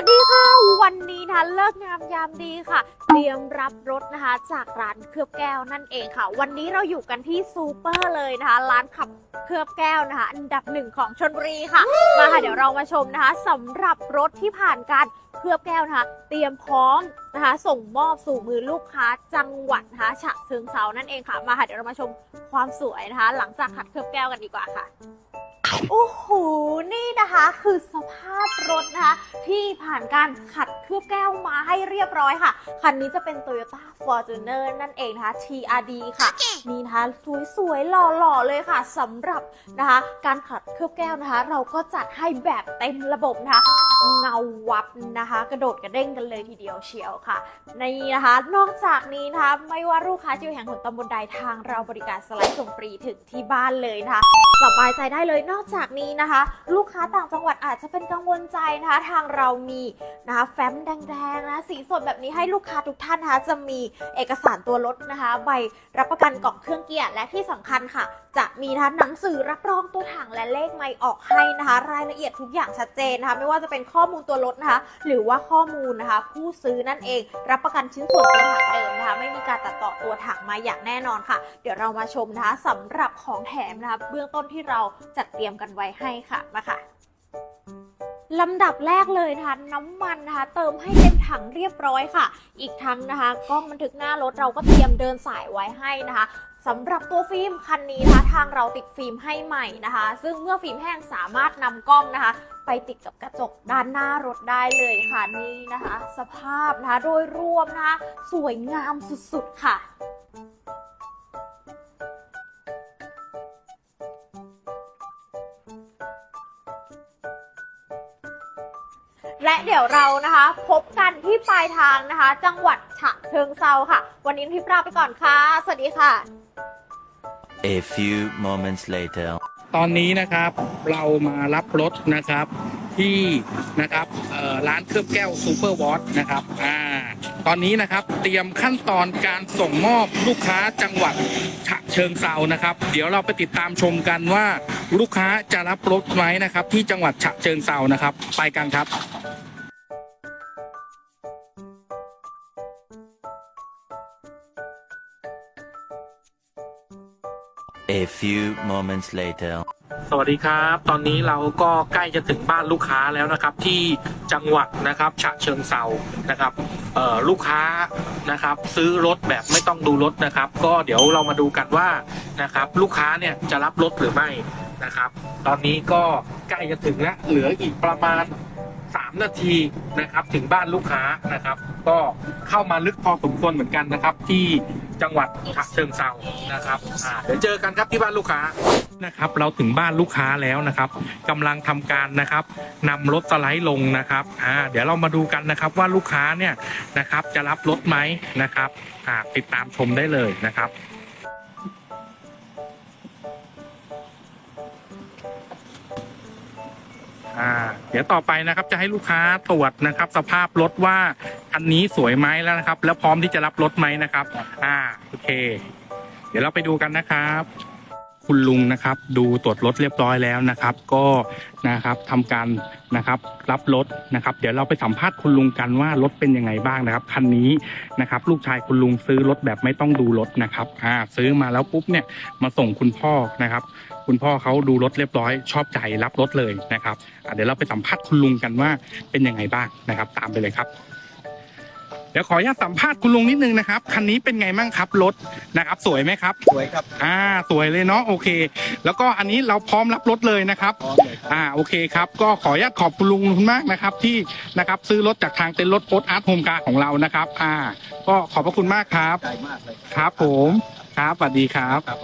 วัสดีค่ะ วันนี้นะเลิกงามยามดีค่ะ เตรียมรับรถนะคะ จากร้านเคลือบแก้วนั่นเองค่ะ วันนี้เราอยู่กันที่ซูเปอร์เลยนะคะ ร้านขับเคลือบแก้วนะคะ อันดับหนึ่งของชนบุรีค่ะ มาค่ะเดี๋ยวเรามาชมนะคะสำหรับรถที่ผ่านการเคลือบแก้วนะคะ เตรียมพร้อมนะคะ ส่งมอบสู่มือลูกค้าจังหวัดนะคะฉะเชิงเซานั่นเองค่ะ มาค่ะเดี๋ยวเรามาชมความสวยนะคะ หลังจากขัดเคลือบแก้วกันดีกว่าค่ะ โอ้โห นี่นะคะคือสภาพรถนะคะ ที่ผ่านการขัดเคลือบแก้วมาให้เรียบร้อยค่ะ คันนี้จะเป็น Toyota Fortuner นั่นเองนะคะ TRD ค่ะนี่นะคะสวยๆหล่อๆเลยค่ะสำหรับนะคะ การขัดเคลือบแก้วนะคะ เราก็จัดให้แบบเต็มระบบนะคะ เงาวับนะคะ กระโดดกระเด้งกันเลยทีเดียวเชียวค่ะนี่นะคะ นอกจากนี้นะคะไม่ว่าลูกค้าจะอยู่แห่งหนตำบลใดทางเราบริการสไลด์ส่งฟรีถึงที่บ้านเลยนะคะสบายใจได้เลยนอกจากนี้นะคะ ลูกค้าต่างจังหวัดอาจจะเป็นกังวลใจนะคะ ทางเรามีนะคะแฟ้มแดงๆนะสีสดแบบนี้ให้ลูกค้าทุกท่านนะคะ จะมีเอกสารตัวรถนะคะ ใบรับประกันกล่องเครื่องเกียร์และที่สำคัญค่ะ จะมีนะคะหนังสือรับรองตัวถังและเลขไม่ออกให้นะคะ รายละเอียดทุกอย่างชัดเจนนะคะ ไม่ว่าจะเป็นข้อมูลตัวรถนะคะ หรือว่าข้อมูลนะคะ ผู้ซื้อนั่นเอง รับประกันชิ้นส่วนตัวถังเดิมนะคะ ไม่มีการตัดต่อตัวถังมาอย่างแน่นอนค่ะ เดี๋ยวเรามาชมนะคะสำหรับของแถมนะคะ เบื้องต้นที่เราจัดเตรียมกันไว้ให้ค่ะมาค่ะลำดับแรกเลยนะคะน้ำมันนะคะ เติมให้เต็มถังเรียบร้อยค่ะ อีกทั้งนะคะกล้องบันทึกหน้ารถเราก็เตรียมเดินสายไว้ให้นะคะสำหรับตัวฟิล์มคันนี้นะคะทางเราติดฟิล์มให้ใหม่นะคะ ซึ่งเมื่อฟิล์มแห้งสามารถนำกล้องนะคะ ไปติดกับกระจกด้านหน้ารถได้เลยค่ะนี่นะคะ สภาพนะคะโดยรวมนะคะสวยงามสุดๆค่ะ และเดี๋ยวเรานะคะ พบกันที่ปลายทางนะคะ จังหวัดฉะเชิงเซาค่ะ วันนี้ทิพย์ลาไปก่อนค่ะ สวัสดีค่ะ A few moments later. ตอนนี้นะครับเรามารับรถนะครับที่นะครับร้านเคลือบแก้วซูเปอร์วอตนะครับอ่าตอนนี้นะครับเตรียมขั้นตอนการส่งมอบลูกค้าจังหวัดฉะเชิงเซานะครับ เดี๋ยวเราไปติดตามชมกันว่าลูกค้าจะรับรถไหมนะครับ ที่จังหวัดฉะเชิงเซานะครับ ไปกันครับ A few moments later. สวัสดีครับ ตอนนี้เราก็ใกล้จะถึงบ้านลูกค้าแล้วนะครับ ที่จังหวัดนะครับฉะเชิงเซานะครับลูกค้านะครับ ซื้อรถแบบไม่ต้องดูรถนะครับ ก็เดี๋ยวเรามาดูกันว่านะครับ ลูกค้าเนี่ยจะรับรถหรือไม่นะครับ ตอนนี้ก็ใกล้จะถึงแล้วเหลืออีกประมาณ 3 นาทีนะครับ ถึงบ้านลูกค้านะครับ ก็เข้ามาลึกพอสมควรเหมือนกันนะครับ ที่ จังหวัดฉะเชิงเซานะครับอ่าเดี๋ยวเจอกันครับที่บ้านลูกค้านะครับเราถึงบ้านลูกค้าแล้วนะครับกำลังทำการนะครับนำรถสไลด์ลงนะครับอ่าเดี๋ยวเรามาดูกันนะครับว่าลูกค้าเนี่ยนะครับจะรับรถไหมนะครับอ่าติดตามชมได้เลยนะครับ อ่าเดี๋ยวต่อไปนะครับจะให้ลูกค้าตรวจนะครับ สภาพรถว่าคันนี้สวยไหมแล้วนะครับ แล้วพร้อมที่จะรับรถไหมนะครับ อ่าโอเค เดี๋ยวเราไปดูกันนะครับ คุณลุงนะครับ ดูตรวจรถเรียบร้อยแล้วนะครับ ก็นะครับทำการนะครับรับรถนะครับ เดี๋ยวเราไปสัมภาษณ์คุณลุงกันว่ารถเป็นยังไงบ้างนะครับคันนี้นะครับ ลูกชายคุณลุงซื้อรถแบบไม่ต้องดูรถนะครับอ่าซื้อมาแล้วปุ๊บเนี่ยมาส่งคุณพ่อนะครับ คุณพ่อเขาดูรถเรียบร้อย ชอบใจรับรถเลยนะครับอะเดี๋ยวเราไปสัมภาษณ์คุณลุงกันว่าเป็นยังไงบ้างนะครับ ตามไปเลยครับ ดี๋ยวขออนุญาตสัมภาษณ์คุณลุงนิดนึงนะครับคันนี้เป็นไงบ้างครับรถนะครับ สวยไหมครับ สวยครับ อ่าสวยเลยเนาะโอเค แล้วก็อันนี้เราพร้อมรับรถเลยนะครับ พร้อมเลยครับ อ่าโอเคครับ ก็ขออนุญาตขอบคุณลุงคุณมากนะครับ ที่นะครับซื้อรถจากทางเต็นท์รถโพสอาร์ตโฮมการของเรานะครับ อ่า ก็ขอบพระคุณมากครับ ใจมากเลยครับผม ครับสวัสดีครับ ครับ